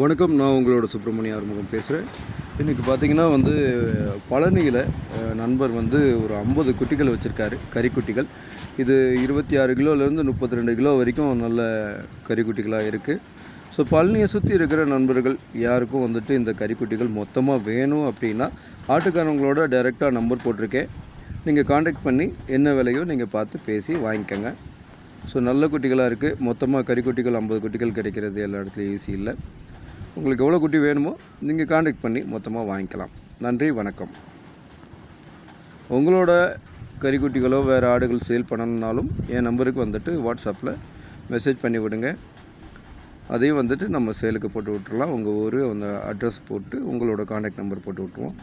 வணக்கம் நான் உங்களோட சுப்பிரமணிய ஆறுமுகம் பேசுகிறேன் இன்றைக்கி பார்த்தீங்கன்னா வந்து பழனியில் நண்பர் வந்து ஒரு ஐம்பது குட்டிகள் வச்சுருக்காரு கறிக்குட்டிகள் இது இருபத்தி ஆறு கிலோலேருந்து முப்பத்தி ரெண்டு கிலோ வரைக்கும் நல்ல கறிக்குட்டிகளாக இருக்குது ஸோ பழனியை சுற்றி இருக்கிற நண்பர்கள் யாருக்கும் வந்துட்டு இந்த கறிக்குட்டிகள் மொத்தமாக வேணும் அப்படின்னா ஆட்டுக்காரங்களோட டைரெக்டாக நம்பர் போட்டிருக்கேன். நீங்கள் காண்டாக்ட் பண்ணி என்ன விலையோ நீங்கள் பார்த்து பேசி வாங்கிக்கோங்க. ஸோ நல்ல குட்டிகளாக இருக்குது மொத்தமாக கறிக்குட்டிகள் ஐம்பது குட்டிகள் கிடைக்கிறது எல்லா இடத்துலையும் ஈஸி இல்லை. உங்களுக்கு எவ்வளோ குட்டி வேணுமோ நீங்கள் காண்டாக்ட் பண்ணி மொத்தமாக வாங்கிக்கலாம். நன்றி வணக்கம். உங்களோட கறிக்குட்டிகளோ வேறு ஆடுகள் சேல் பண்ணணுன்னாலும் என் நம்பருக்கு வந்துட்டு வாட்ஸ்அப்பில் மெசேஜ் பண்ணி விடுங்க. அதையும் வந்துட்டு நம்ம சேலுக்கு போட்டு விட்டுறலாம். உங்கள் ஊர் அந்த அட்ரஸ் போட்டு உங்களோட காண்டாக்ட் நம்பர் போட்டு விட்ருவோம்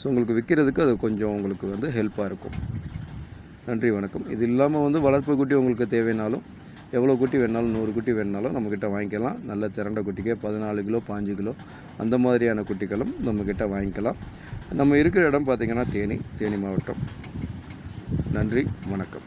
ஸோ உங்களுக்கு விற்கிறதுக்கு அது கொஞ்சம் உங்களுக்கு வந்து ஹெல்ப்பாக இருக்கும். நன்றி வணக்கம். இது இல்லாமல் வந்து வளர்ப்பு குட்டி உங்களுக்கு தேவைனாலும் எவ்வளோ குட்டி வேணாலும் நூறு குட்டி வேணாலும் நம்மக்கிட்ட வாங்கிக்கலாம். நல்ல திரண்ட குட்டிக்கே பதினாலு கிலோ பாஞ்சு கிலோ அந்த மாதிரியான குட்டிகளும் நம்மக்கிட்ட வாங்கிக்கலாம். நம்ம இருக்கிற இடம் பார்த்திங்கன்னா தேனி தேனி மாவட்டம். நன்றி வணக்கம்.